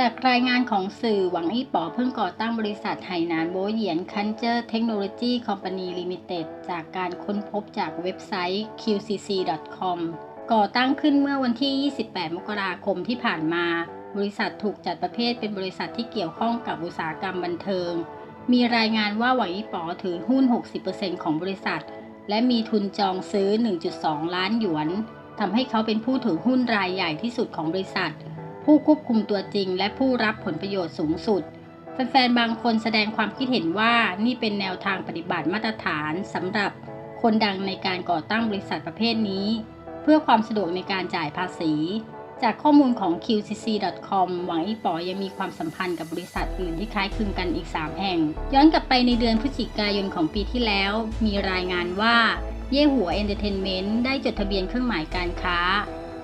จากรายงานของสื่อหวังอี้ป๋อเพิ่งก่อตั้งบริษัทไหหนานโบเหยียนคันเจอร์เทคโนโลยีคอมพานีลิมิเต็ดจากการค้นพบจากเว็บไซต์ qcc.com ก่อตั้งขึ้นเมื่อวันที่ 28 มกราคมที่ผ่านมา บริษัทถูกจัดประเภทเป็นบริษัทที่เกี่ยวข้องกับอุตสาหกรรมบันเทิง มีรายงานว่าหวังอี้ป๋อถือหุ้น 60%ของบริษัท และมีทุนจองซื้อ 1.2 ล้านหยวนทำให้เขาเป็นผู้ถือหุ้นรายใหญ่ที่สุดของบริษัท ผู้ควบคุมตัวจริง และผู้รับผลประโยชน์สูงสุด แฟนๆ บางคนแสดงความคิดเห็นว่านี่เป็นแนวทางปฏิบัติมาตรฐานสำหรับคนดังในการก่อตั้งบริษัทประเภทนี้ เพื่อความสะดวกในการจ่ายภาษี จากข้อมูลของ qcc.com หวังอีป๋อยังมีความสัมพันธ์กับบริษัทอื่นที่คล้ายคลึงกันอีก 3 แห่ง ย้อนกลับไปในเดือนพฤศจิกายนของปีที่แล้ว มีรายงานว่า เย่หัวเอนเตอร์เทนเมนต์ได้จดทะเบียนเครื่องหมายการค้า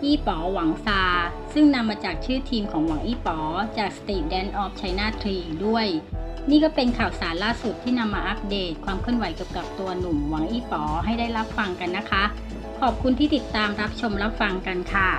อี้ป๋อหวังซา ซึ่งนำมาจากชื่อทีมของหวังอี้ป๋อจาก State Dance of China t r e ด้วย นี่ก็เป็นข่าวสารล่าสุดที่นำมาอัปเดตความเคลื่อนไหวเกี่ยวกับตัวหนุ่มหวังอี้ป๋อให้ได้รับฟังกันนะคะ ขอบคุณที่ติดตามรับชมรับฟังกันค่ะ